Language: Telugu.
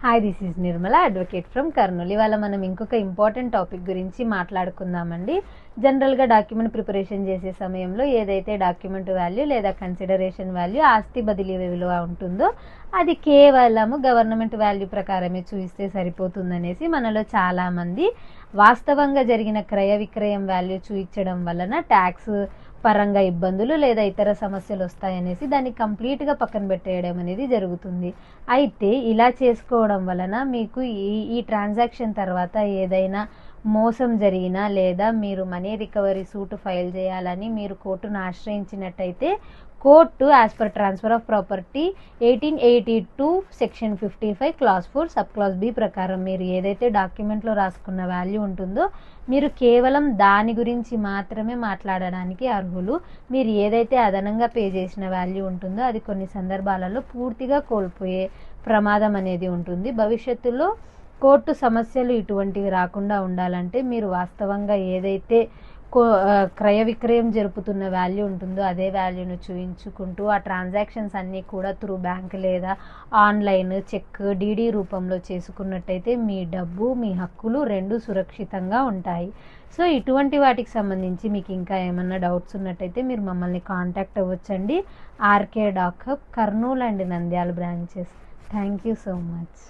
Hi this is Nirmala advocate from Kurnool ఇవాళ మనం ఇంకొక ఇంపార్టెంట్ టాపిక్ గురించి మాట్లాడుకుందామండి. జనరల్గా డాక్యుమెంట్ ప్రిపరేషన్ చేసే సమయంలో ఏదైతే డాక్యుమెంట్ వాల్యూ లేదా కన్సిడరేషన్ వాల్యూ ఆస్తి బదిలీ విలువ ఉంటుందో అది కేవలము గవర్నమెంట్ వాల్యూ ప్రకారమే చూపిస్తే సరిపోతుందనేసి మనలో చాలామంది వాస్తవంగా జరిగిన క్రయ విక్రయం వాల్యూ చూపించడం వలన ట్యాక్స్ పరంగా ఇబ్బందులు లేదా ఇతర సమస్యలు వస్తాయనేసి దాన్ని కంప్లీట్గా పక్కన పెట్టేయడం అనేది జరుగుతుంది. అయితే ఇలా చేసుకోవడం వలన మీకు ఈ ఈ ట్రాన్సాక్షన్ తర్వాత ఏదైనా మోసం జరిగినా లేదా మీరు మనీ రికవరీ సూట్ ఫైల్ చేయాలని మీరు కోర్టును ఆశ్రయించినట్టయితే court as per transfer of property eighteen eighty two section fifty five clause four sub clause B ప్రకారం మీరు ఏదైతే డాక్యుమెంట్లో రాసుకున్న వాల్యూ ఉంటుందో మీరు కేవలం దాని గురించి మాత్రమే మాట్లాడడానికి అర్హులు. మీరు ఏదైతే అదనంగా పే చేసిన వాల్యూ ఉంటుందో అది కొన్ని సందర్భాలలో పూర్తిగా కోల్పోయే ప్రమాదం అనేది ఉంటుంది. భవిష్యత్తులో కోర్టు సమస్యలు ఇటువంటివి రాకుండా ఉండాలంటే మీరు వాస్తవంగా ఏదైతే కో క్రయ విక్రయం జరుపుతున్న వాల్యూ ఉంటుందో అదే వాల్యూను చూయించుకుంటూ ఆ ట్రాన్సాక్షన్స్ అన్నీ కూడా త్రూ బ్యాంక్ లేదా ఆన్లైన్ చెక్ డీడీ రూపంలో చేసుకున్నట్టయితే మీ డబ్బు మీ హక్కులు రెండు సురక్షితంగా ఉంటాయి. సో ఇటువంటి వాటికి సంబంధించి మీకు ఇంకా ఏమన్నా డౌట్స్ ఉన్నట్టయితే మీరు మమ్మల్ని contact అవ్వచ్చండి. RK doc Kurnool Kurnool and Nandyal branches. Thank you so much.